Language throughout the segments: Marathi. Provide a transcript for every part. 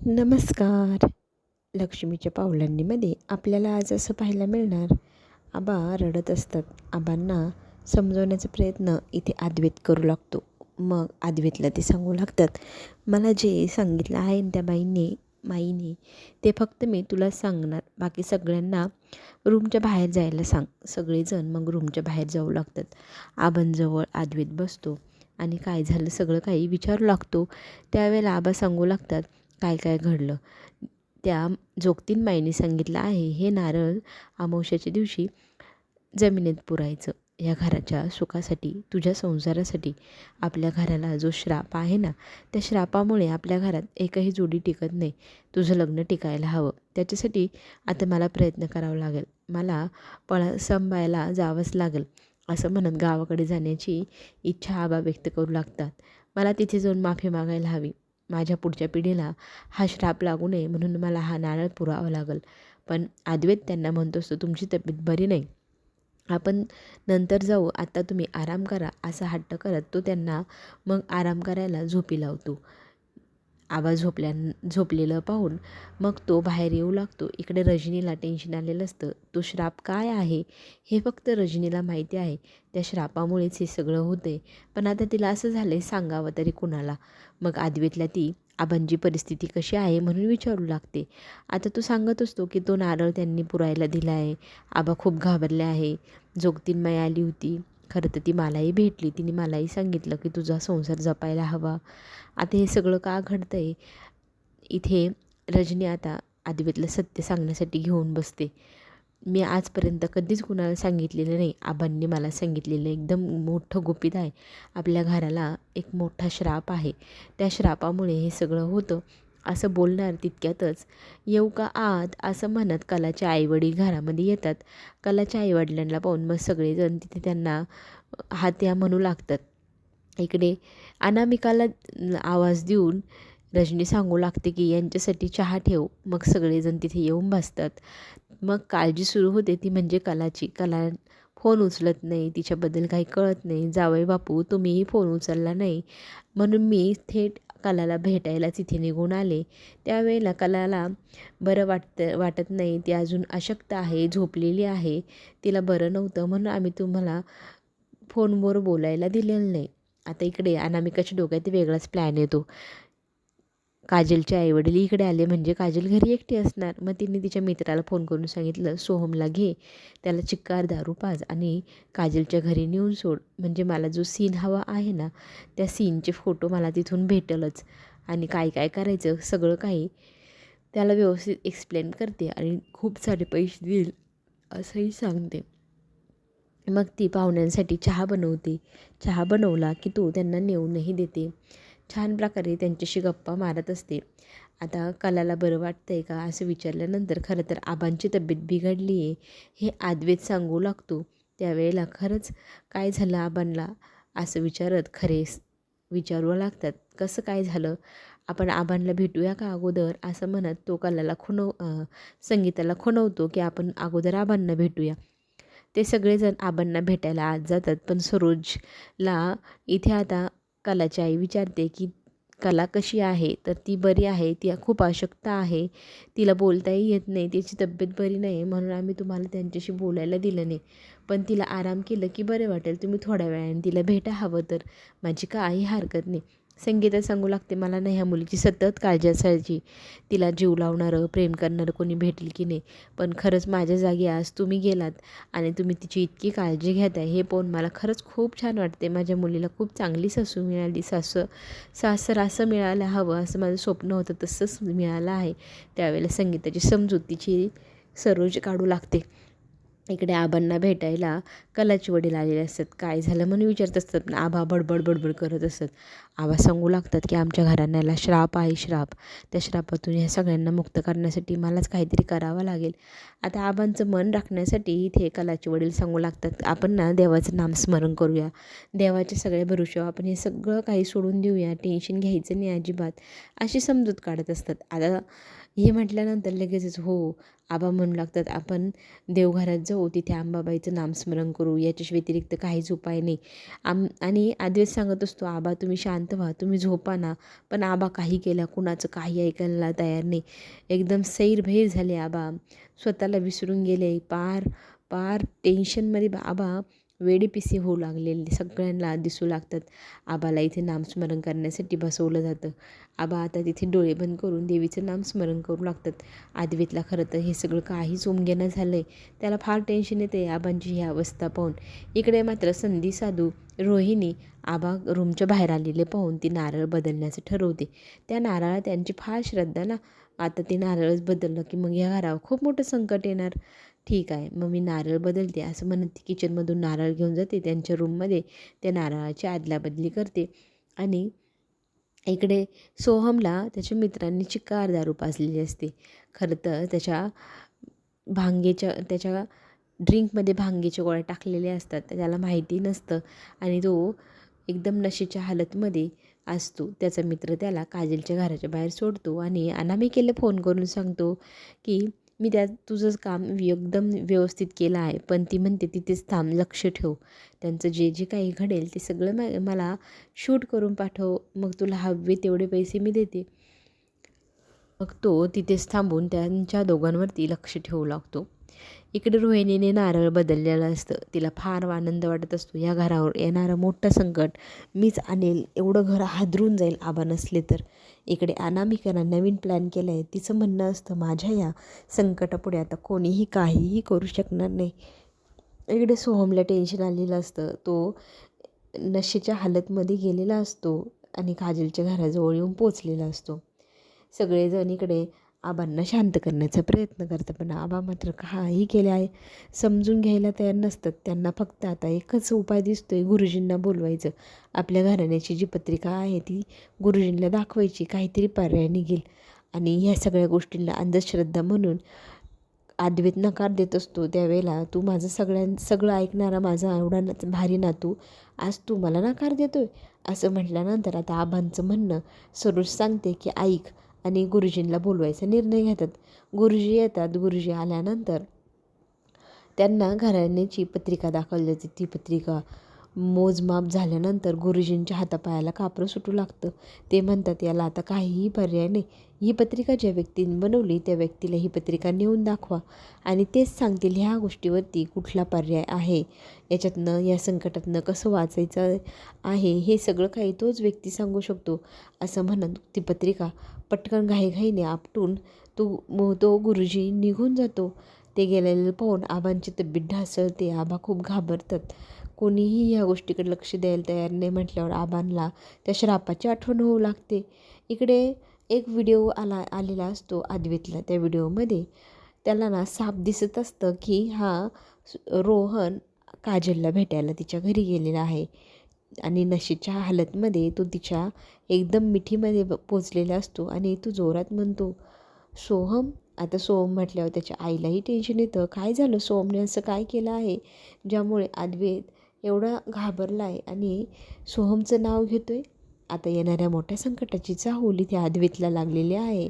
नमस्कार. लक्ष्मीच्या पावलांनीमध्ये आपल्याला आज असं पाहायला मिळणार आबा रडत असतात. आबांना समजवण्याचा प्रयत्न इथे आद्वेत करू लागतो. मग आद्वेतला ते सांगू लागतात मला जे सांगितलं आहे त्या बाईंनी माईने ते फक्त मी तुला सांगणार. बाकी सगळ्यांना रूमच्या बाहेर जायला सांग. सगळेजण मग रूमच्या बाहेर जाऊ लागतात. आबांजवळ आद्वेत बसतो आणि काय झालं सगळं काही विचारू लागतो. त्यावेळेला आबा सांगू लागतात काय काय घडलं? त्या जोगतीन माईने सांगितलं आहे हे नारळ अमावश्याच्या दिवशी जमिनीत पुरायचं. या घराच्या सुखासाठी तुझ्या संसारासाठी आपल्या घराला जो श्राप आहे ना त्या श्रापामुळे आपल्या घरात एकही जोडी टिकत नाही. तुझं लग्न टिकायला हवं. त्याच्यासाठी आता मला प्रयत्न करावा लागेल. मला पळा संभायला जावंच लागेल. असं म्हणत गावाकडे जाण्याची इच्छा आबा व्यक्त करू लागतात. मला तिथे जाऊन माफी मागायला हवी. माझ्या पुढच्या पिढीला हा श्राप लागू नये म्हणून मला हा नारळ पुरावा लागेल. पण आदवेत त्यांना म्हणतो असतो तुमची तब्येत बरी नाही. आपण नंतर जाऊ. आत्ता तुम्ही आराम करा. असा हट्ट करत तो त्यांना मग आराम करायला झोपी लावतो. आबा झोपल्या झोपलेलं पाहून मग तो बाहेर येऊ लागतो. इकडे रजनीला टेन्शन आलेलं असतं. तो श्राप काय आहे? हे फक्त रजनीला माहिती आहे. त्या श्रापामुळेच हे सगळं होते पण आता तिला असं झालं आहे सांगावं तरी कुणाला? मग आदवेतल्या ती आबांची परिस्थिती कशी आहे? म्हणून विचारू लागते. आता तो सांगत असतो की तो नारळ त्यांनी पुरायला दिला आहे आबा खूप घाबरले आहे. जोगतीन आली होती. खरं तर ती मलाही भेटली. तिने मलाही सांगितलं की तुझा संसार जपायला हवा. आता हे सगळं का घडतं आहे इथे रजनी आता आदिवेतलं सत्य सांगण्यासाठी घेऊन बसते. मी आजपर्यंत कधीच कुणाला सांगितलेलं नाही. आबांनी मला सांगितलेलं एकदम मोठं गुपित आहे. आपल्या घराला एक मोठा श्राप आहे. त्या श्रापामुळे हे सगळं होतं. असं बोलणार तितक्यातच. येऊ का आत? असं म्हणत कलाचे आईवडील घरामध्ये येतात. कलाच्या आईवडिलांना पाहून मग सगळेजण तिथे त्यांना हात्या म्हणू लागतात. इकडे अनामिकाला आवाज देऊन रजनी सांगू लागते की यांच्यासाठी चहा ठेव. मग सगळेजण तिथे येऊन बसतात. मग काळजी सुरू होते ती म्हणजे कलाची. कला फोन उचलत नाही तिच्याबद्दल काही कळत नाही. जावई बापू तुम्हीही फोन उचलला नाही. म्हणून मी थेट कलाला भेटायला तिथे निघून आले. त्यावेळेला कलाला बरं वाटतं वाटत नाही. ती अजून अशक्त आहे झोपलेली आहे. तिला बरं नव्हतं म्हणून आम्ही तुम्हाला फोनवर बोलायला दिलेलं नाही. आता इकडे अनामिकाच्या डोक्यात वेगळाच प्लॅन येतो. काजलचे आईवडील इकडे आले म्हणजे काजल घरी एकटी असणार. मग तिने तिच्या मित्राला फोन करून सांगितलं सोहमला घे. त्याला चिक्कार दारू पाज आणि काजलच्या घरी नेऊन सोड. म्हणजे मला जो सीन हवा आहे ना त्या सीनचे फोटो मला तिथून भेटलच. आणि काय काय करायचं सगळं काही त्याला व्यवस्थित एक्सप्लेन करते आणि खूप सारे पैसे देईल असंही सांगते. मग ती पाहुण्यांसाठी चहा बनवते. चहा बनवला की तो त्यांना नेऊनही देते. छान प्रकारे त्यांच्याशी गप्पा मारत असते. आता कलाला बरं वाटतं आहे का असं विचारल्यानंतर खरं तर आबांची तब्येत बिघडली आहे हे आद्वेत सांगू लागतो. त्यावेळेला खरंच काय झालं आबांना? असं विचारत खरे विचारू लागतात. कसं काय झालं? आपण आबांना भेटूया का अगोदर? असं म्हणत तो कलाला खुणव संगीताला खुणवतो की आपण अगोदर आबांना भेटूया. ते सगळेजण आबांना भेटायला आज जातात पण सरोजला इथे आता कलाची आई विचारते की कला कशी आहे? तर ती बरी आहे ती खूप अशक्त आहे. तिला बोलताही येत नाही तिची तब्येत बरी नाही म्हणून आम्ही तुम्हाला त्यांच्याशी बोलायला दिलं नाही. पण तिला आराम केलं की बरं वाटेल तुम्ही थोड्या वेळाने तिला भेटा हवं तर. माझी काही हरकत नाही. संगीता सांगू लागते मला नाही ह्या मुलीची सतत काळजी असायची. तिला जीव लावणारं प्रेम करणारं कोणी भेटेल की नाही. पण खरंच माझ्या जागी आज तुम्ही गेलात आणि तुम्ही तिची इतकी काळजी घेत आहे हे पाहून मला खरंच खूप छान वाटते माझ्या मुलीला खूप चांगली सासू मिळाली. सासू सासर असं मिळालं हवं असं माझं स्वप्न होतं तसंच मिळालं आहे. त्यावेळेला संगीताची समजूत तिची सरोज काढू लागते. इकडे आबांना भेटायला कलाचे वडील आलेले असतात. काय झालं म्हणून विचारत असतात. आबा बडबड बडबड करत असतात. आबा सांगू लागतात की आमच्या घराण्याला श्राप आहे श्राप. त्या श्रापातून ह्या सगळ्यांना मुक्त करण्यासाठी मलाच काहीतरी करावं लागेल. आता आबांचं मन राखण्यासाठी इथे कलाचे वडील सांगू लागतात. आपण ना देवाचं नामस्मरण करूया. देवाचे सगळे भरोशावर आपण हे सगळं काही सोडून देऊया. टेन्शन घ्यायचं नाही अजिबात. अशी समजूत काढत असतात. आता हे म्हटल्यानंतर लगेचच हो आबा म्हणू लागतात आपण देवघरात जाऊ तिथे आंबाबाईचं नामस्मरण करू याच्या व्यतिरिक्त काहीच उपाय नाही. आम आणि आद्वेत सांगत असतो आबा तुम्ही शांत व्हा तुम्ही झोपा ना पण आबा काही केला कुणाचं काही ऐकायला तयार नाही. एकदम सैरभैर झाले आबा. स्वतःला विसरून गेले. पार पार टेन्शनमध्ये आबा वेडीपिसी होऊ लागलेले सगळ्यांना दिसू लागतात. आबाला इथे नामस्मरण करण्यासाठी बसवलं जातं. आबा आता तिथे डोळे बंद करून देवीचं नामस्मरण करू लागतात. आदवीतला खरं तर हे सगळं काहीच उमगेनं झालं आहे त्याला फार टेन्शन येते आबांची ही अवस्था पाहून. इकडे मात्र संधी साधू रोहिणी आबा रूमच्या बाहेर आलेले पाहून ती नारळ बदलण्याचं ठरवते. त्या नारळात त्यांची फार श्रद्धा ना. आता ते नारळच बदललं की मग या घरावर खूप मोठं संकट येणार. ठीक आहे मग मी नारळ बदलते. असं म्हणत ती किचनमधून नारळ घेऊन जाते. त्यांच्या रूममध्ये त्या नारळाची आदलाबदली करते. आणि इकडे सोहमला त्याच्या मित्रांनी चिक्कार दारू पाजलेली असते. खरं तर त्याच्या भांगेच्या त्याच्या ड्रिंकमध्ये भांगेच्या गोळ्या टाकलेल्या असतात. त्याला माहिती नसतं. आणि तो एकदम नशेच्या हालतमध्ये असतो. त्याचा मित्र त्याला काजलच्या घराच्या बाहेर सोडतो. आणि अनामिकेला फोन करून सांगतो की मी त्या तुझंच काम एकदम व्यवस्थित केलं आहे. पण ती म्हणते तिथेच थांब लक्ष ठेव. त्यांचं जे जे काही घडेल ते सगळं म मला शूट करून पाठव. मग तुला हवे तेवढे पैसे मी देते. मग तो तिथेच थांबून त्यांच्या दोघांवरती लक्ष ठेवू लागतो. इकडे रोहिणीने नारळ बदललेलं असतं. तिला फार आनंद वाटत असतो. या घरावर येणारं मोठं संकट मीच आणेल एवढं घर हादरून जाईल आबा नसले तर. इकडे अनामिकानं नवीन प्लॅन केला आहे तिचं म्हणणं असतं माझ्या या संकटापुढे आता कोणीही काहीही करू शकणार नाही. इकडे सोहमला टेन्शन आलेलं असतं. तो नशेच्या हालतमध्ये गेलेला असतो आणि काजलच्या घराजवळ येऊन पोचलेला असतो. सगळेजण इकडे आबांना शांत करण्याचा प्रयत्न करतं पण आबा मात्र काही केले आहे समजून घ्यायला तयार नसतात. त्यांना फक्त आता एकच उपाय दिसतो आहे गुरुजींना बोलवायचं. आपल्या घराण्याची जी पत्रिका आहे ती गुरुजींना दाखवायची. काहीतरी पर्याय निघेल. आणि ह्या सगळ्या गोष्टींना अंधश्रद्धा म्हणून आद्वेत नकार देत असतो. त्यावेळेला तू माझं सगळ्यां सगळं ऐकणारा माझा एवढा भारी नातू आज तू मला नकार देतोय? असं म्हटल्यानंतर आता आबांचं म्हणणं सरोज सांगते की ऐक आणि गुरुजींना बोलवायचा निर्णय घेतात. गुरुजी येतात. गुरुजी आल्यानंतर त्यांना घराण्याची पत्रिका दाखवली जाते. ती पत्रिका मोजमाप झाल्यानंतर गुरुजींच्या हातापायाला कापरं सुटू लागतं. ते म्हणतात याला आता काहीही पर्याय नाही. ही पत्रिका ज्या व्यक्तीने बनवली त्या व्यक्तीला ही पत्रिका नेऊन दाखवा. आणि तेच सांगतील ह्या गोष्टीवरती कुठला पर्याय आहे. याच्यातनं या संकटातनं कसं वाचायचं आहे हे सगळं काही तोच व्यक्ती सांगू शकतो. असं म्हणत ती पत्रिका पटकन घाईघाईने आपटून तो तो गुरुजी निघून जातो. ते गेलेलं पाहून आबांची तब्येत ढासळते. आबा खूप घाबरतात. कोणीही या गोष्टीकडे लक्ष द्यायला तयार नाही म्हटल्यावर आबांना त्या श्रापाची आठवण होऊ लागते. इकडे एक व्हिडिओ आला आलेला असतो आदवीतला. त्या व्हिडिओमध्ये त्याला ना साप दिसत असतं की हा रोहन काजलला भेटायला तिच्या घरी गेलेला आहे. आणि नशेच्या हालतमध्ये तो तिच्या एकदम मिठीमध्ये पोचलेला असतो आणि तो जोरात म्हणतो सोहम आता सोहम म्हटल्यावर त्याच्या आईलाही टेन्शन येतं. काय झालं सोहमने? असं काय केलं आहे? ज्यामुळे अद्वैत एवढा घाबरला आहे आणि सोहमचं नाव घेतो आहे आता येणाऱ्या मोठ्या संकटाची चाहूल इथे अद्वैतला लागलेली आहे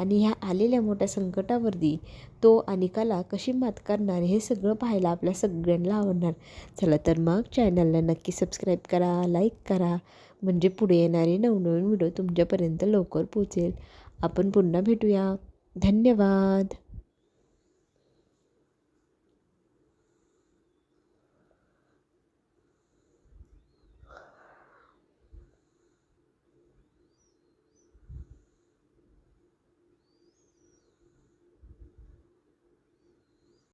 आणि ह्या आलेल्या मोठ्या संकटावरती तो आणि कला कशी मात करणार हे सगळं पाहायला आपल्या सगळ्यांना आवडणार. चला तर मग चॅनलला नक्की सबस्क्राईब करा लाईक करा. म्हणजे पुढे येणारे नवनवीन व्हिडिओ तुमच्यापर्यंत लवकर पोचेल आपण पुन्हा भेटूया. धन्यवाद.